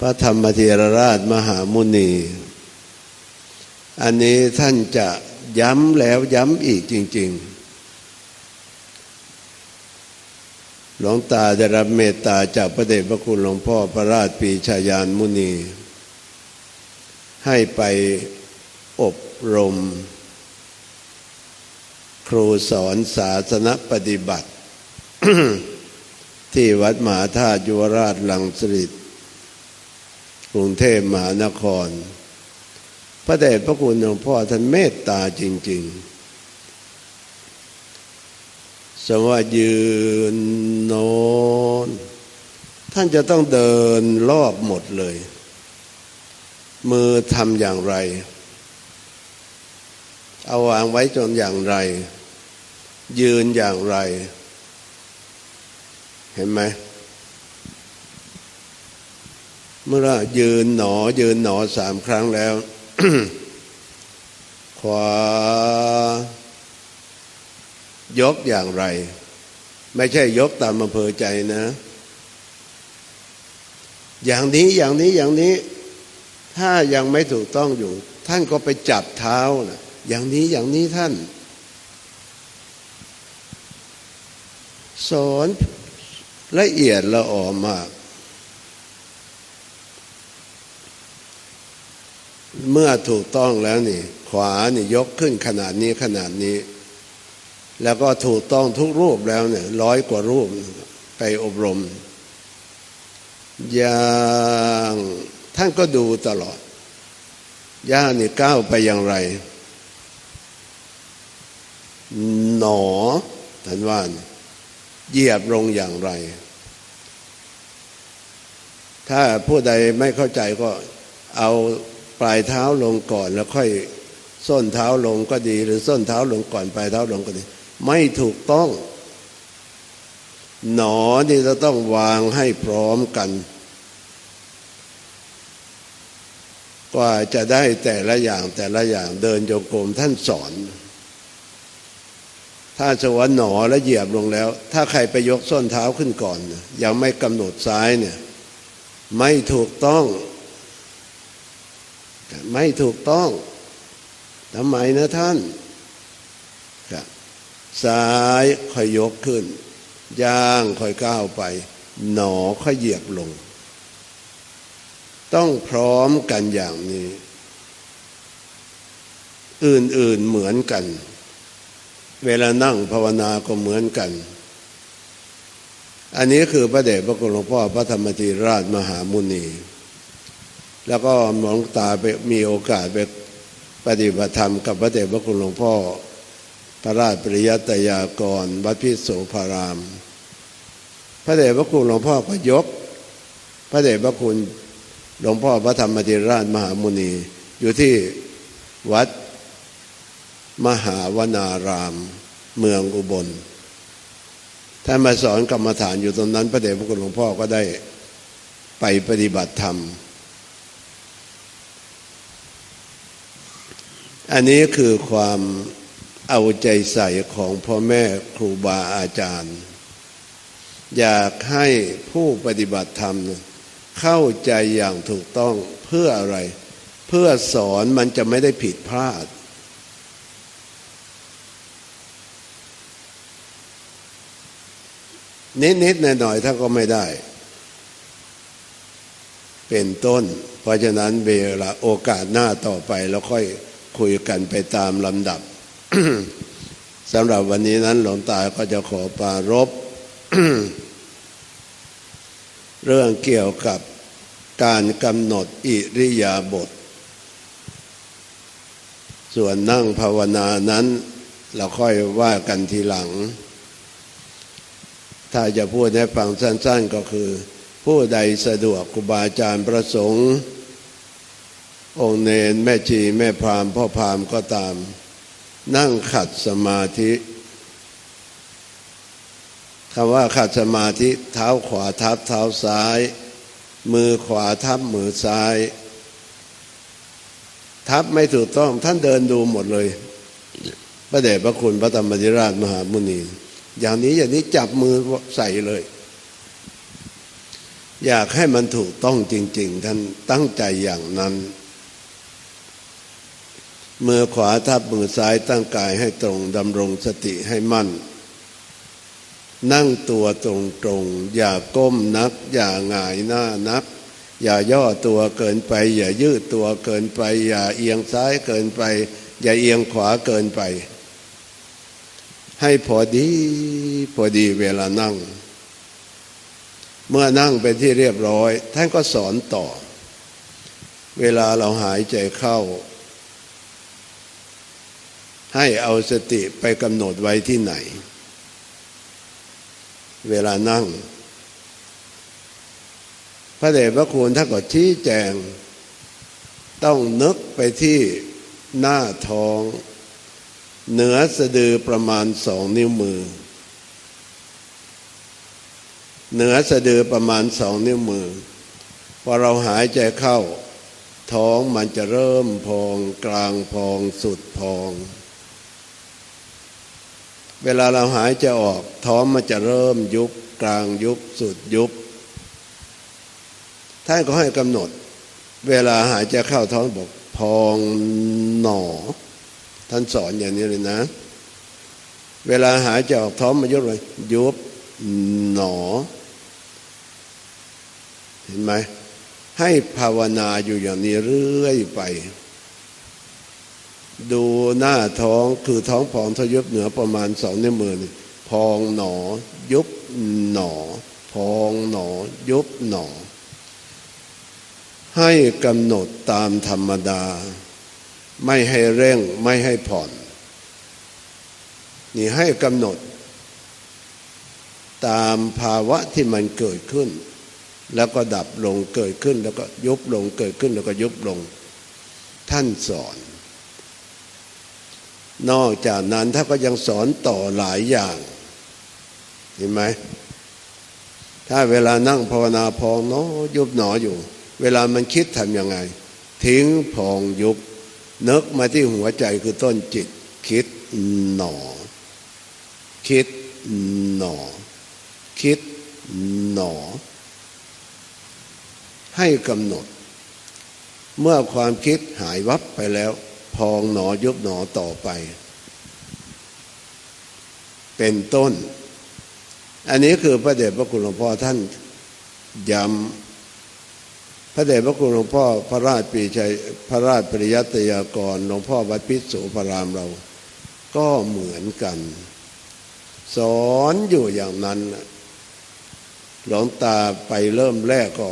พระธรรมเทรราชมหามุนี อันนี้ท่านจะย้ำแล้วย้ำอีกจริง ๆ หลวงตาได้รับเมตตาจากพระเดชพระคุณหลวงพ่อพระราชปีชายานมุนี ให้ไปอบรม ครูสอนศาสนปฏิบัติ ที่วัดมหาธาตุยุวราชลังสิต กรุงเทพมหานคร พระเดชพระคุณหลวงพ่อท่านเมตตาจริง ๆ สมว่ายืนโนนท่านจะต้องเดินรอบหมดเลย มือทำอย่างไร เอาวางไว้จนอย่างไร ยืนอย่างไร เห็นไหม เมื่อยืนหนอยืนหนอสามครั้งแล้ว ขวา ยกอย่างไร ไม่ใช่ยกตามอำเภอใจนะ อย่างนี้อย่างนี้อย่างนี้ ถ้ายังไม่ถูกต้องอยู่ ท่านก็ไปจับเท้านะอย่างนี้อย่างนี้ท่าน สอนละเอียดละออมาก เมื่อถูกต้องแล้วนี่ ขวานี่ยกขึ้นขนาดนี้ขนาดนี้ แล้วก็ถูกต้องทุกรูปแล้วเนี่ยร้อยกว่ารูปไปอบรมอย่างท่านก็ดูตลอด ย่านี่ก้าวไปอย่างไร หนอท่านว่าเหยียบลงอย่างไร ถ้าผู้ใดไม่เข้าใจก็เอา ปลายเท้าลงก่อนแล้วค่อยส้นเท้าลงก็ดี หรือส้นเท้าลงก่อนปลายเท้าลงก็ดี ไม่ถูกต้อง หนอนี่จะต้องวางให้พร้อมกัน กว่าจะได้แต่ละอย่างแต่ละอย่างเดินโยกรมท่านสอน ถ้าสวนหนอแล้วเหยียบลงแล้ว ถ้าใครไปยกส้นเท้าขึ้นก่อน ยังไม่กำหนดซ้ายเนี่ย ไม่ถูกต้อง ไม่ถูกต้องทำไมนะท่านซ้ายค่อยยกขึ้น ย่างค่อยก้าวไป หนอค่อยเหยียบลง ต้องพร้อมกันอย่างนี้ อื่นๆเหมือนกัน เวลานั่งภาวนาก็เหมือนกัน อันนี้คือพระเดชพระคุณหลวงพ่อพระธรรมธีราชมหามุนี แล้วก็หลวงตาไปมีโอกาสไปปฏิบัติธรรมกับพระเดชพระคุณหลวงพ่อ พระราชปริยัตยากรวัดพิโสภาราม พระเดชพระคุณหลวงพ่อก็ยก พระเดชพระคุณหลวงพ่อพระธรรมธีราชมหามุนี อยู่ที่วัดมหาวนาราม เมืองอุบลท่านมาสอนกรรมฐานอยู่ตรงนั้น พระเดชพระคุณหลวงพ่อก็ได้ไปปฏิบัติธรรม อันนี้คือความเอาใจใส่ของพ่อแม่ครูบาอาจารย์ อยากให้ผู้ปฏิบัติธรรม เข้าใจอย่างถูกต้องเพื่ออะไร เพื่อสอนมันจะไม่ได้ผิดพลาด นิดๆหน่อยๆถ้าก็ไม่ได้ เป็นต้น เพราะฉะนั้นเวลาโอกาสหน้าต่อไปแล้วค่อย คุยกันไปตามลำดับสำหรับวันนี้นั้นหลวงตาก็จะขอปารบเรื่องเกี่ยวกับการกำหนดอิริยาบถส่วนนั่งภาวนานั้น เราค่อยว่ากันทีหลัง ถ้าจะพูดให้ฟังสั้น ๆก็คือ ผู้ใดสะดวกครูบาอาจารย์ประสงค์ องค์เนนแม่ชีแม่พรามพ่อพรามก็ตาม นั่งขัดสมาธิคำว่าขัดสมาธิเท้าขวาทับเท้าซ้าย มือขวาทับมือซ้าย ทับไม่ถูกต้องท่านเดินดูหมดเลย พระเดชพระคุณพระธรรมธิราชมหามุนี อย่างนี้อย่างนี้จับมือใส่เลย อยากให้มันถูกต้องจริง ๆ ท่านตั้งใจอย่างนั้น มือขวาทับมือซ้ายตั้งกายให้ตรงดำรงสติให้มั่น นั่งตัวตรงๆอย่าก้มนัก อย่าหงายหน้านัก อย่าย่อตัวเกินไป อย่ายืดตัวเกินไป อย่าเอียงซ้ายเกินไป อย่าเอียงขวาเกินไป ให้พอดีพอดีเวลานั่ง เมื่อนั่งเป็นที่เรียบร้อย ท่านก็สอนต่อ เวลาเราหายใจเข้า ให้เอาสติไปกำหนดไว้ที่ไหน เวลานั่ง พระเดชพระคุณท่านก็ชี้แจง ต้องนึกไปที่หน้าท้อง เหนือสะดือประมาณสองนิ้วมือ เหนือสะดือประมาณสองนิ้วมือพอเราหายใจเข้า ท้องมันจะเริ่มพองกลางพองสุดพอง เวลาเราหายใจออก ท้องมันจะเริ่มยุบกลางยุบสุดยุบ ท่านก็ให้กำหนด เวลาหายใจเข้าท้องบอกพองหนอ ท่านสอนอย่างนี้เลยนะ เวลาหายใจออกท้องมันยุบเลยยุบหนอ เห็นไหมให้ภาวนาอยู่อย่างนี้เรื่อยไป ดูหน้าท้องคือท้องพองทยุบเหนือประมาณสองนิ้วมือนี่พองหนอ ยุบหนอ พองหนอ ยุบหนอ ให้กำหนดตามธรรมดา ไม่ให้เร่งไม่ให้ผ่อน นี่ให้กำหนด ตามภาวะที่มันเกิดขึ้น แล้วก็ดับลงเกิดขึ้น แล้วก็ยุบลงเกิดขึ้นแล้วก็ยุบลง ท่านสอน นอกจากนั้นถ้าก็ยังสอนต่อหลายอย่าง เห็นไหม ถ้าเวลานั่งภาวนาพองเนาะยุบหนออยู่ เวลามันคิดทำยังไง ทิ้งพองยุบนึกมาที่หัวใจคือต้นจิต คิดหนอ คิดหนอ คิดหนอ ให้กำหนด เมื่อความคิดหายวับไปแล้ว พองหนอยุบหนอต่อไป เป็นต้น อันนี้คือพระเดชพระคุณหลวงพ่อท่านย้ำพระเดชพระคุณหลวงพ่อพระราชปีชัยพระราชปริยัติยากรหลวงพ่อวัดพิษโสพรามเรา ก็เหมือนกัน สอนอยู่อย่างนั้นหลวงตาไปเริ่มแรกก็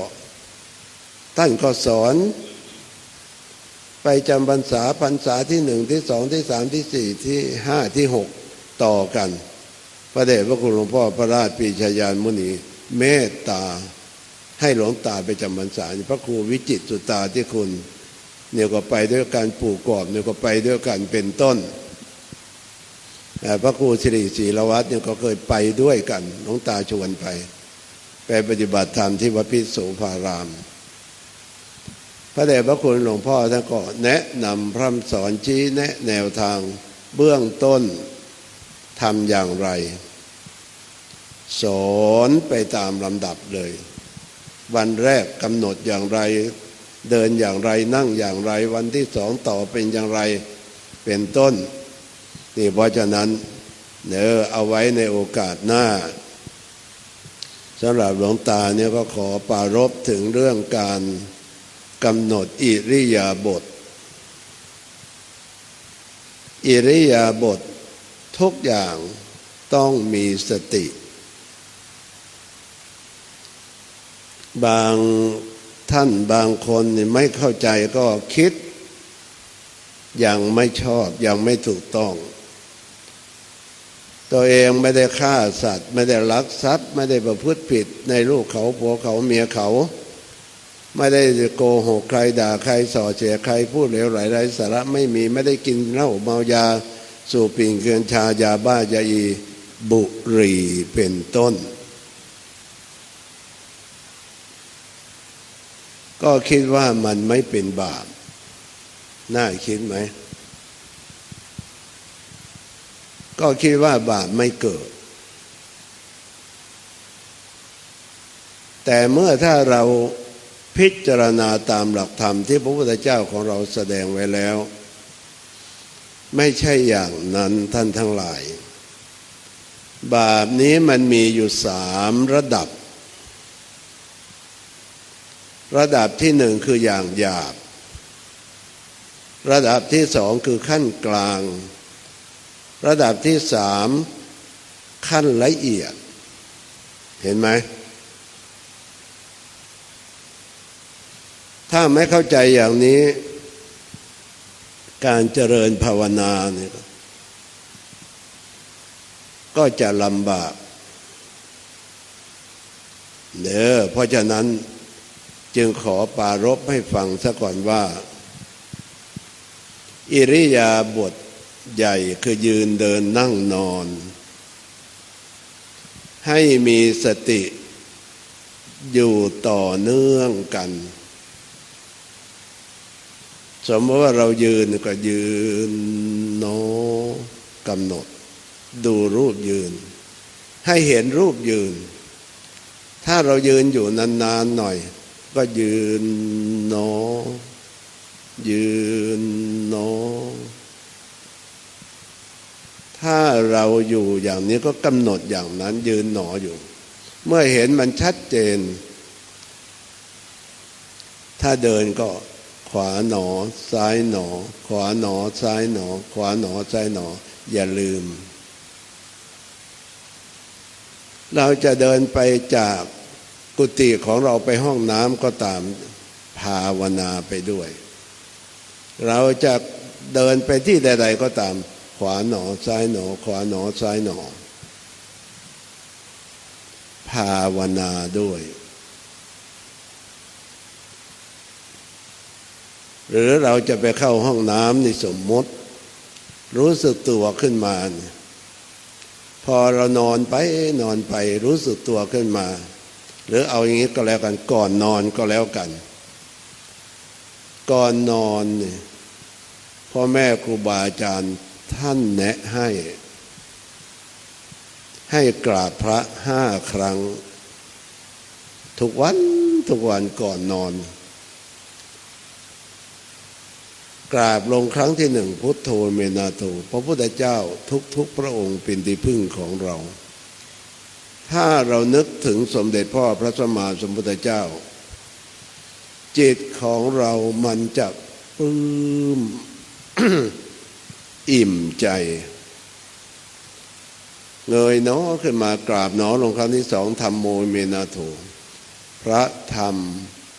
ท่านก็สอน ไปจำพรรษาพรรษาที่หนึ่งที่สองที่สามที่สี่ที่ห้าที่หกต่อกัน พระเดชพระคุณหลวงพ่อพระราชปีชายานมุนีเมตตาให้หลวงตาไปจำพรรษาพระครูวิจิตสุตาที่คุณ เนี่ยก็ไปด้วยการปลูกกรอบเนี่ยก็ไปด้วยกันเป็นต้น พระครูสิริศรีละวัฒน์เนี่ยก็เคยไปด้วยกันหลวงตาชวนไป ไปปฏิบัติธรรมที่วัดพิษโสภาราม พระเดชพระคุณหลวงพ่อท่านก็แนะนำพร่ำสอนชี้แนะแนวทางเบื้องต้นทำอย่างไร สอนไปตามลำดับเลย วันแรกกำหนดอย่างไร เดินอย่างไรนั่งอย่างไร วันที่สองต่อเป็นอย่างไรเป็นต้น นี่เพราะฉะนั้นเนอเอาไว้ในโอกาสหน้าสำหรับหลวงตาเนี่ยก็ขอปรารบถึงเรื่องการ กำหนดอิริยาบถอิริยาบถทุกอย่างต้องมีสติ บางท่านบางคนไม่เข้าใจก็คิดอย่างไม่ชอบอย่างไม่ถูกต้อง ตัวเองไม่ได้ฆ่าสัตว์ ไม่ได้ลักทรัพย์ ไม่ได้ประพฤติผิดในลูกเขาผัวเขาเมียเขา ไม่ได้โกหกใครด่าใครส่อเสียใครพูดเหลวไหลไร้สาระไม่มีไม่ได้กินเหล้าเมายา สูบปิ่งเกินชายาบ้ายาอี บุหรี่เป็นต้น ก็คิดว่ามันไม่เป็นบาป น่าคิดไหม ก็คิดว่าบาปไม่เกิดแต่เมื่อถ้าเรา พิจารณาตามหลักธรรมที่พระพุทธเจ้าของเราแสดงไว้แล้ว ไม่ใช่อย่างนั้นท่านทั้งหลาย บาปนี้มันมีอยู่สามระดับ ระดับที่หนึ่งคืออย่างหยาบ ระดับที่สองคือขั้นกลาง ระดับที่สามขั้นละเอียด เห็นไหม ถ้าไม่เข้าใจอย่างนี้ การเจริญภาวนาเนี่ยก็จะลำบากเนอเพราะฉะนั้นจึงขอปารบให้ฟังซะก่อนว่า อิริยาบถใหญ่คือยืนเดินนั่งนอน ให้มีสติอยู่ต่อเนื่องกัน สมมติว่าเรายืนก็ยืนโนกำหนด ดูรูปยืน ให้เห็นรูปยืน ถ้าเรายืนอยู่นานๆหน่อย ก็ยืนโนยืนโนถ้าเราอยู่อย่างนี้ก็กำหนดอย่างนั้นยืนหนออยู่ เมื่อเห็นมันชัดเจน ถ้าเดินก็ ขวาหนอ ซ้ายหนอ ขวาหนอ ซ้ายหนอ ขวาหนอ ซ้ายหนอ อย่าลืม เราจะเดินไปจากกุฏิของเราไปห้องน้ำก็ตามภาวนาไปด้วย เราจะเดินไปที่ใด ๆ ก็ตาม ขวาหนอ ซ้ายหนอ ขวาหนอ ซ้ายหนอ ภาวนาด้วย หรือเราจะไปเข้าห้องน้ำในสมมติ รู้สึกตัวขึ้นมา พอเรานอนไปนอนไปรู้สึกตัวขึ้นมา หรือเอาอย่างนี้ก็แล้วกันก่อนนอนก็แล้วกัน ก่อนนอนเนี่ยพ่อแม่ครูบาอาจารย์ท่านแนะให้ ให้กราบพระห้าครั้ง ทุกวันทุกวันก่อนนอน กราบลงครั้งที่หนึ่งพุทโธเมนาโตพระพุทธเจ้าทุกๆพระองค์เป็นที่พึ่งของเรา ถ้าเรานึกถึงสมเด็จพ่อพระสัมมาสัมพุทธเจ้า จิตของเรามันจะปลื้มอิ่มใจ เงยน้อขึ้นมากราบน้อลงครั้งที่สองทำโมเมนาโถพระธรรม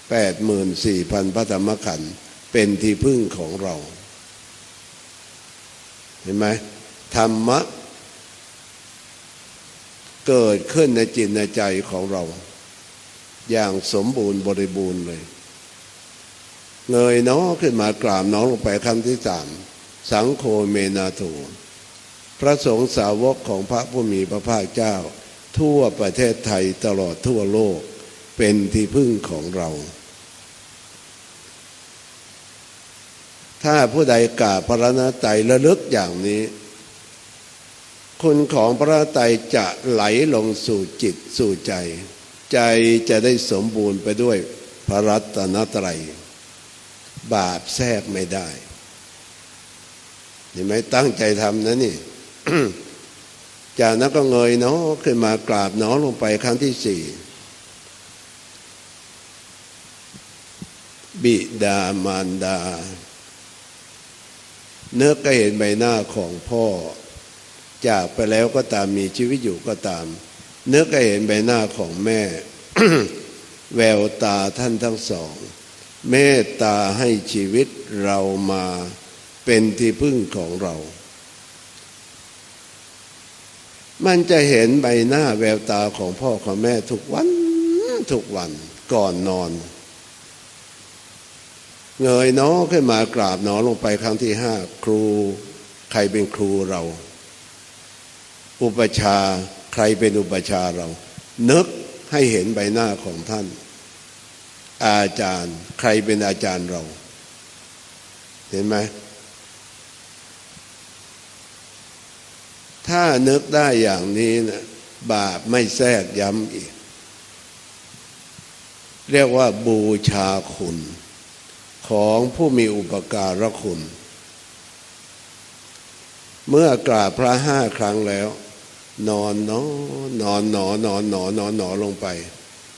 แปดหมื่นสี่พันพระธรรมขันธ์ เป็นที่พึ่งของเรา เห็นไหมธรรมะ เกิดขึ้นในจิตในใจของเรา อย่างสมบูรณ์บริบูรณ์เลย เงยน้อขึ้นมากราบน้องลงไปครั้งที่สามสังโฆเมนาโถพระสงฆ์สาวกของพระผู้มีพระภาคเจ้า ทั่วประเทศไทยตลอดทั่วโลกเป็นที่พึ่งของเรา ถ้าผู้ใดกาพระนาไตรระลึกอย่างนี้ คุณของพระไตรจะไหลลงสู่จิตสู่ใจ ใจจะได้สมบูรณ์ไปด้วยพระรัตนตรัย บาปแทรกไม่ได้เห็นไหมตั้งใจทำนะนี่จากนั้นก็เงยเนาะขึ้นมากราบเนาะลงไปครั้งที่สี่บิดามารดา เนื้อก็เห็นใบหน้าของพ่อ จากไปแล้วก็ตามมีชีวิตอยู่ก็ตาม เนื้อก็เห็นใบหน้าของแม่ แววตาท่านทั้งสอง เมตตาให้ชีวิตเรามาเป็นที่พึ่งของเรา มันจะเห็นใบหน้าแววตาของพ่อของแม่ทุกวันทุกวันก่อนนอน เงยน้อขึ้นมากราบน้อลงไปครั้งที่ห้าครูใครเป็นครูเรา อุปชาใครเป็นอุปชาเรา นึกให้เห็นใบหน้าของท่าน อาจารย์ใครเป็นอาจารย์เรา เห็นไหมถ้านึกได้อย่างนี้นะบาปไม่แทรกย้ำอีก เรียกว่าบูชาคุณ ของผู้มีอุปการะคุณ เมื่อกราบพระห้าครั้งแล้ว นอนนอนอนหนอนอนหนอนอนหนอลงไป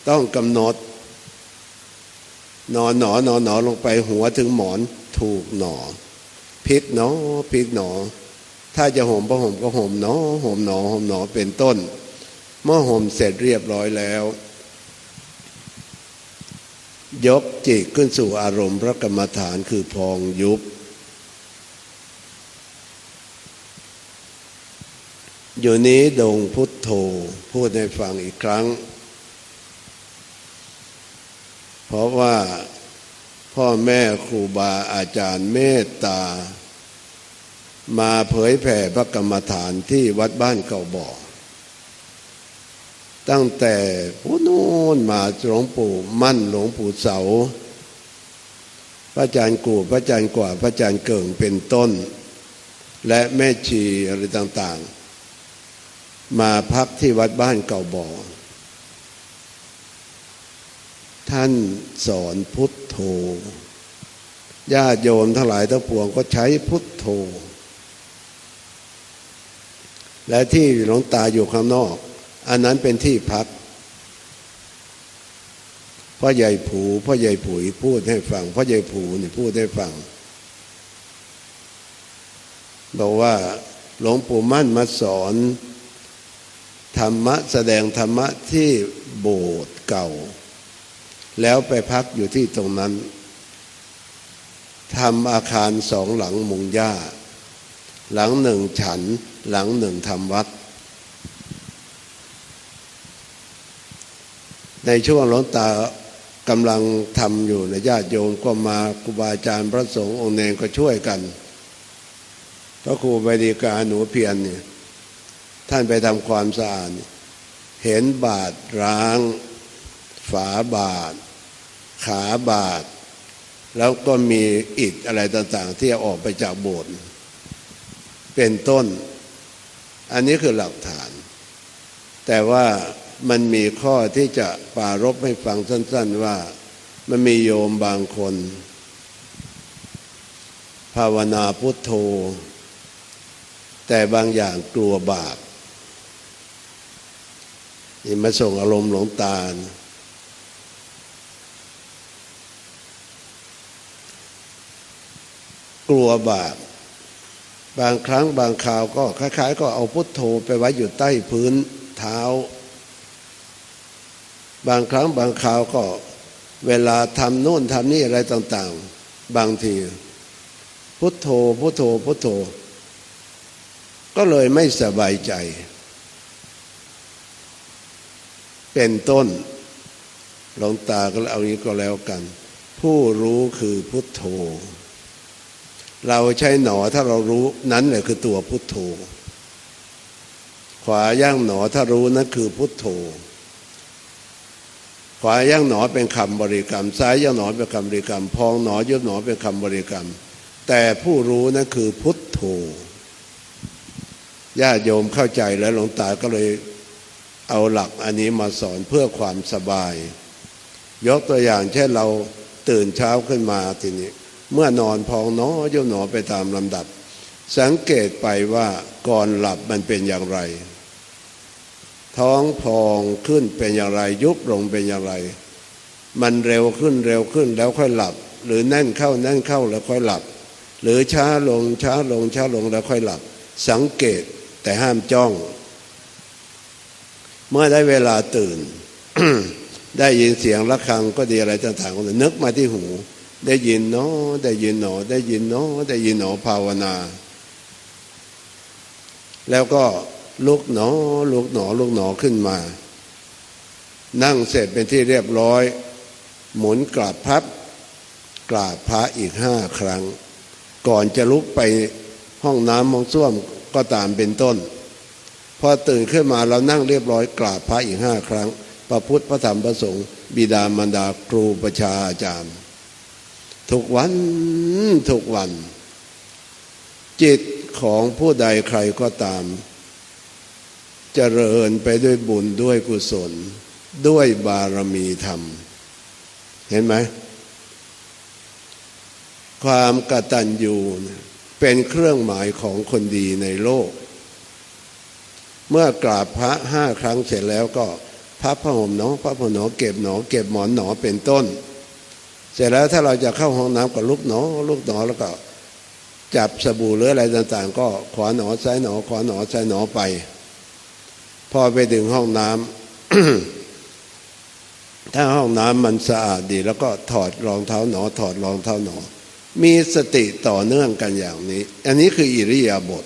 ต้องกำหนด นอนหนอนอนหนอลงไปหัวถึงหมอนถูกหนอพลิกหนอพลิกหนอ ถ้าจะห่มพระห่มก็ห่มหนอห่มหนอห่มหนอเป็นต้น เมื่อห่มเสร็จเรียบร้อยแล้ว ยกจิตขึ้นสู่อารมณ์พระกรรมฐานคือพองยุบ อยู่นี้ดงพุทโธพูดให้ฟังอีกครั้ง เพราะว่าพ่อแม่ครูบาอาจารย์เมตตา มาเผยแผ่พระกรรมฐานที่วัดบ้านเก่าบ่อ ตั้งแต่ผู้นู้นมาหลวงปู่มั่นหลวงปู่เสา พระอาจารย์กูพระอาจารย์กว่าพระอาจารย์เกิ่งเป็นต้น และแม่ชีอะไรต่างๆ มาพักที่วัดบ้านเก่าบ่อท่านสอนพุทโธญาติโยมทั้งหลายทั้งปวงก็ใช้พุทโธและที่หลวงตาอยู่ข้างนอก อันนั้นเป็นที่พักพ่อใหญ่ผูพ่อใหญ่ผุยพูดให้ฟังพ่อใหญ่ผูนี่พูดให้ฟังบอกว่าหลวงปู่มั่นมาสอนธรรมะแสดงธรรมะที่โบสถ์เก่า แล้วไปพักอยู่ที่ตรงนั้นทำอาคารสองหลังมุงหญ้า หลังหนึ่งฉันหลังหนึ่งทำวัด ในช่วงหลวงตากำลังทำอยู่ในญาติโยมก็มาครูบาอาจารย์พระสงฆ์องค์เนรก็ช่วยกันพระครูบดีกาหนูเพียรเนี่ยท่านไปทำความสะอาดเห็นบาทร้าง ฝาบาทขาบาทแล้วก็มีอิฐอะไรต่างๆ ที่ออกไปจากโบสถ์เป็นต้น อันนี้คือหลักฐาน แต่ว่า มันมีข้อที่จะปารบให้ฟังสั้น ๆว่า มันมีโยมบางคน ภาวนาพุทโธ แต่บางอย่างกลัวบาปนี่มาส่งอารมณ์หลงตากลัวบาปบางครั้งบางคราวก็คล้าย ๆ ก็เอาพุทโธไปไว้อยู่ใต้พื้นเท้า บางครั้งบางคราวก็เวลาทำโน่นทำนี่อะไรต่างๆ บางที พุทโธพุทโธพุทโธ ก็เลยไม่สบายใจ เป็นต้นหลวงตาก็เอานี้ก็แล้วกัน ผู้รู้คือพุทโธ เราใช้หนอถ้าเรารู้นั้นแหละคือตัวพุทโธ ขวาย่างหนอถ้ารู้นั่นคือพุทโธ ขวาย่างหนอเป็นคำบริกรรม ซ้ายย่างหนอเป็นคำบริกรรม พองหนอยุบหนอเป็นคำบริกรรม แต่ผู้รู้นั่นคือพุทโธญาติโยมเข้าใจแล้วหลวงตาก็เลยเอาหลักอันนี้มาสอนเพื่อความสบาย ยกตัวอย่างเช่นเราตื่นเช้าขึ้นมาทีนี้ เมื่อนอนพองหนอยุบหนอไปตามลำดับ สังเกตไปว่าก่อนหลับมันเป็นอย่างไร ท้องพองขึ้นเป็นอย่างไร ยุบลงเป็นอย่างไร มันเร็วขึ้นเร็วขึ้นแล้วค่อยหลับ หรือแน่นเข้าแน่นเข้าแล้วค่อยหลับ หรือช้าลงช้าลงช้าลงแล้วค่อยหลับ สังเกตแต่ห้ามจ้อง เมื่อได้เวลาตื่น ได้ยินเสียงะระฆังก็ดีอะไรต่างๆก็นึกมาที่หู ได้ยินเนาะได้ยินหนอ ได้ยินเนาะได้ยินหนอภาวนา แล้วก็ ลุกหนอลุกหนอลุกหนอขึ้นมา นั่งเสร็จเป็นที่เรียบร้อย หมุนกราบพับ กราบพระอีกห้าครั้ง ก่อนจะลุกไปห้องน้ำห้องส้วมก็ตามเป็นต้น พอตื่นขึ้นมาเรานั่งเรียบร้อย กราบพระอีกห้าครั้ง พระพุทธพระธรรมพระสงฆ์บิดามารดาครูประชาอาจารย์ ทุกวันทุกวัน จิตของผู้ใดใครก็ตาม เจริญไปด้วยบุญด้วยกุศล ด้วยบารมีธรรม เห็นไหมความกตัญญูเป็นเครื่องหมายของคนดีในโลก เมื่อกราบพระห้าครั้งเสร็จแล้วก็พระพระห่มหนอพระพระหนอเก็บหนอเก็บหมอนหนอเป็นต้น เสร็จแล้วถ้าเราจะเข้าห้องน้ำก็ลุกหนอลุกหนอแล้วก็จับสบู่หรืออะไรต่างๆ ก็ขวาหนอซ้ายหนอขวาหนอซ้ายหนอไป พอไปถึงห้องน้ำถ้าห้องน้ำมันสะอาดดี แล้วก็ถอดรองเท้าหนอ ถอดรองเท้าหนอ มีสติต่อเนื่องกันอย่างนี้ อันนี้คืออิริยาบถ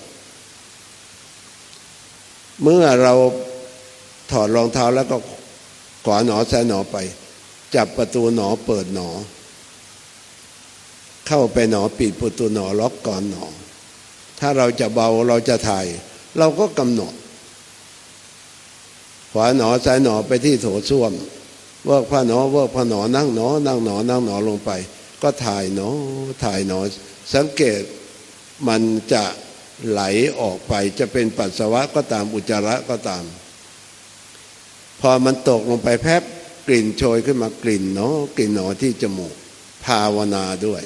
เมื่อเราถอดรองเท้าแล้วก็ขวาหนอซ้ายหนอไป จับประตูหนอเปิดหนอ เข้าไปหนอปิดประตูหนอล็อกก่อนหนอ ถ้าเราจะเบาเราจะถ่าย เราก็กำหนด ขวาหนอซ้ายหนอไปที่โถส้วมเวิร์กผ้าหนอเวิร์กผ้าหนอนั่งหนอนั่งหนอนั่งหนอลงไป ก็ถ่ายหนอถ่ายหนอ สังเกตมันจะไหลออกไปจะเป็นปัสสาวะก็ตามอุจจาระก็ตาม พอมันตกลงไปแพบกลิ่นโชยขึ้นมากลิ่นเนาะกลิ่นหนอที่จมูก ภาวนาด้วย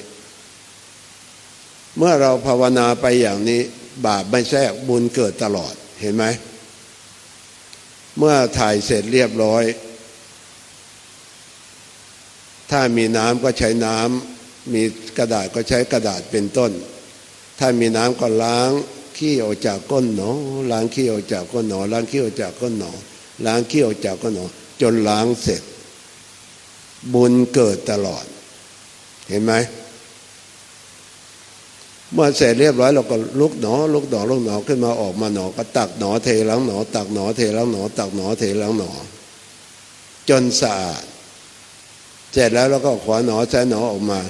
เมื่อเราภาวนาไปอย่างนี้ บาปไม่แทรกบุญเกิดตลอดเห็นไหม เมื่อถ่ายเสร็จเรียบร้อย ถ้ามีน้ำก็ใช้น้ำมีกระดาษก็ใช้กระดาษเป็นต้น ถ้ามีน้ำก็ล้างขี้ออกจากก้นหนอล้างขี้ออกจากก้นหนอล้างขี้ออกจากก้นหนอล้างขี้ออกจากก้นหนอจนล้างเสร็จ บุญเกิดตลอด เห็นไหม เมื่อเสร็จเรียบร้อยเราก็ลุกหนอลุกหนอลุกหนอขึ้นมาออกมาหนอก็ตักหนอเทล้างหนอ ตักหนอเทล้างหนอ ตักหนอเทล้างหนอ จนสะอาด เสร็จแล้วเราก็ขวาหนอใช้หนอออกมา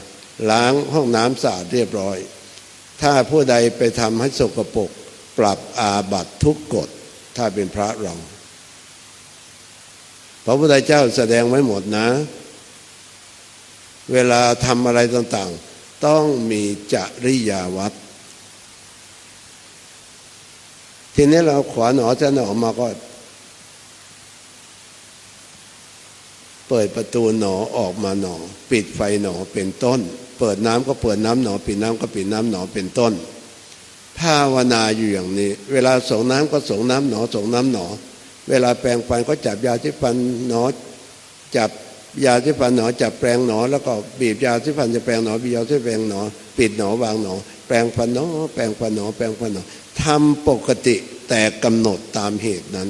ล้างห้องน้ำสะอาดเรียบร้อย ถ้าผู้ใดไปทำให้สกปรกปรับอาบัตทุกกฎถ้าเป็นพระเราพระพุทธเจ้าแสดงไว้หมดนะ เวลาทำอะไรต่างๆ ต้องมีจริยาวัดทีนี้เราขวาหนอจะหนอมาก็ เปิดประตูหนอออกมาหนอ ปิดไฟหนอเป็นต้น เปิดน้ำก็เปิดน้ำหนอ ปิดน้ำก็ปิดน้ำหนอเป็นต้น ภาวนาอยู่อย่างนี้ เวลาส่งน้ำก็ส่งน้ำหนอส่งน้ำหนอ เวลาแปรงฟันก็จับยาที่ฟันหนอจับ ยาที่ฟันหนอจับแปรงหนอ แล้วก็บีบยาที่ฟันจะแปรงหนอบีบยาที่แปรงหนอ ปิดหนอวางหนอ แปรงฟันหนอ แปรงฟันหนอ แปรงฟันหนอทำปกติแต่กำหนดตามเหตุนั้น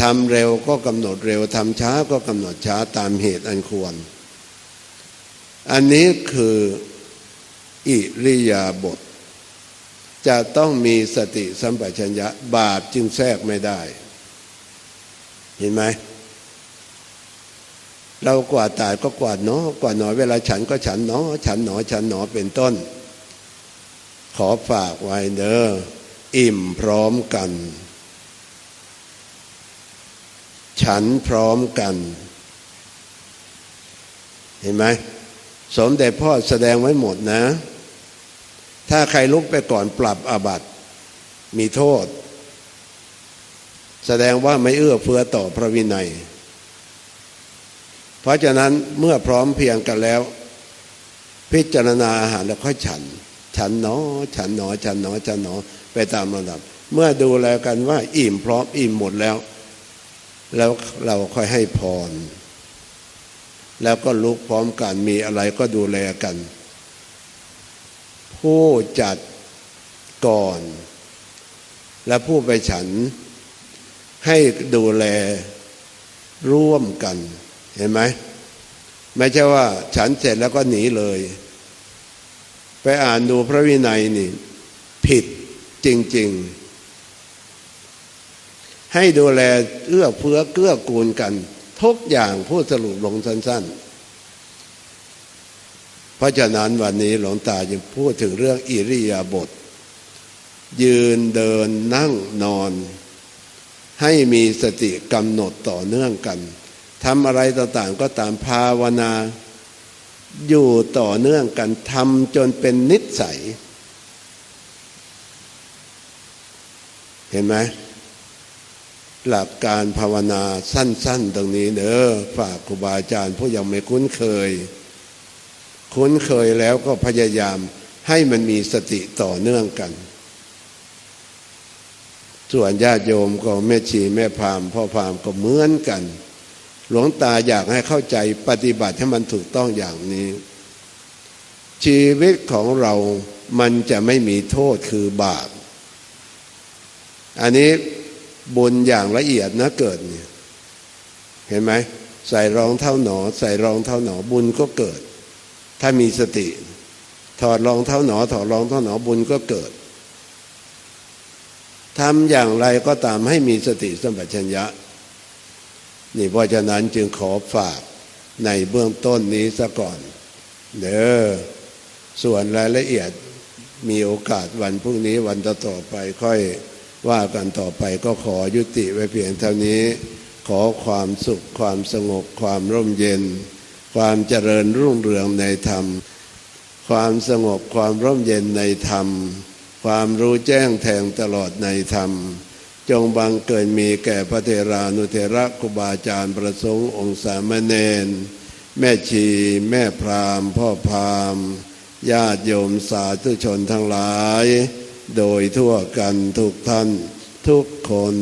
ทำเร็วก็กำหนดเร็วทำช้าก็กำหนดช้าตามเหตุอันควร อันนี้คืออิริยาบถจะต้องมีสติสัมปชัญญะบาปจึงแทรกไม่ได้ เห็นไหม เรากวาดตายก็กวาดเนาะกวาดหนอเวลาฉันก็ฉันเนาะฉันหนอฉันหนอเป็นต้น ขอฝากไว้เด้ออิ่มพร้อมกัน ฉันพร้อมกัน เห็นไหมสมเด็จพ่อแสดงไว้หมดนะ ถ้าใครลุกไปก่อนปรับอาบัติมีโทษ แสดงว่าไม่เอื้อเฟื้อต่อพระวินัย เพราะฉะนั้นเมื่อพร้อมเพียงกันแล้ว พิจารณาอาหารแล้วค่อยฉัน ฉันหนอ ฉันหนอ ฉันหนอ ฉันหนอ ไปตามลำดับ เมื่อดูแลกันว่าอิ่มพร้อมอิ่มหมดแล้ว แล้วเราค่อยให้พร แล้วก็ลุกพร้อมกันมีอะไรก็ดูแลกัน ผู้จัดก่อน และผู้ไปฉันให้ดูแลร่วมกัน เห็นไหมไม่ใช่ว่า ฉันเสร็จแล้วก็หนีเลย ไปอ่านดูพระวินัยนี่ ผิดจริง ๆ ให้ดูแลเอื้อเฟื้อเกื้อกูลกัน ทุกอย่างพูดสรุปลงสั้น ๆ เพราะฉะนั้นวันนี้หลวงตาจะพูดถึงเรื่องอิริยาบถยืนเดินนั่งนอน ให้มีสติกำหนดต่อเนื่องกัน ทำอะไรต่างๆ ก็ตามภาวนาอยู่ต่อเนื่องกันทำจนเป็นนิสัย เห็นไหมหลักการภาวนาสั้น ๆ ตรงนี้เนอะฝากครูบาอาจารย์ผู้ยังไม่คุ้นเคย คุ้นเคยแล้วก็พยายามให้มันมีสติต่อเนื่องกัน ส่วนญาติโยมก็แม่ชีแม่พามพ่อพามก็เหมือนกัน หลวงตาอยากให้เข้าใจปฏิบัติให้มันถูกต้องอย่างนี้ ชีวิตของเรามันจะไม่มีโทษคือบาป อันนี้บุญอย่างละเอียดนะเกิดเนี่ยเห็นไหมใส่รองเท้าหนอ ใส่รองเท้าหนอบุญก็เกิด ถ้ามีสติ ถอดรองเท้าหนอ ถอดรองเท้าหนอบุญก็เกิดทำอย่างไรก็ตามให้มีสติสัมปชัญญะ นี่เพราะฉะนั้นจึงขอฝากในเบื้องต้นนี้ซะก่อนเด้อส่วนรายละเอียดมีโอกาสวันพรุ่งนี้วันต่อไปค่อยว่ากันต่อไปก็ขอยุติไว้เพียงเท่านี้ ขอความสุขความสงบความร่มเย็น ความเจริญรุ่งเรืองในธรรม ความสงบความร่มเย็นในธรรม ความรู้แจ้งแทงตลอดในธรรม จงบังเกิดมีแก่พระเทรานุเทระครูบาอาจารย์ประสงค์องค์สามเณรแม่ชี แม่พราหมณ์พ่อพราหมณ์ญาติโยมสาธุชนทั้งหลาย โดยทั่วกันทุกท่านทุกคน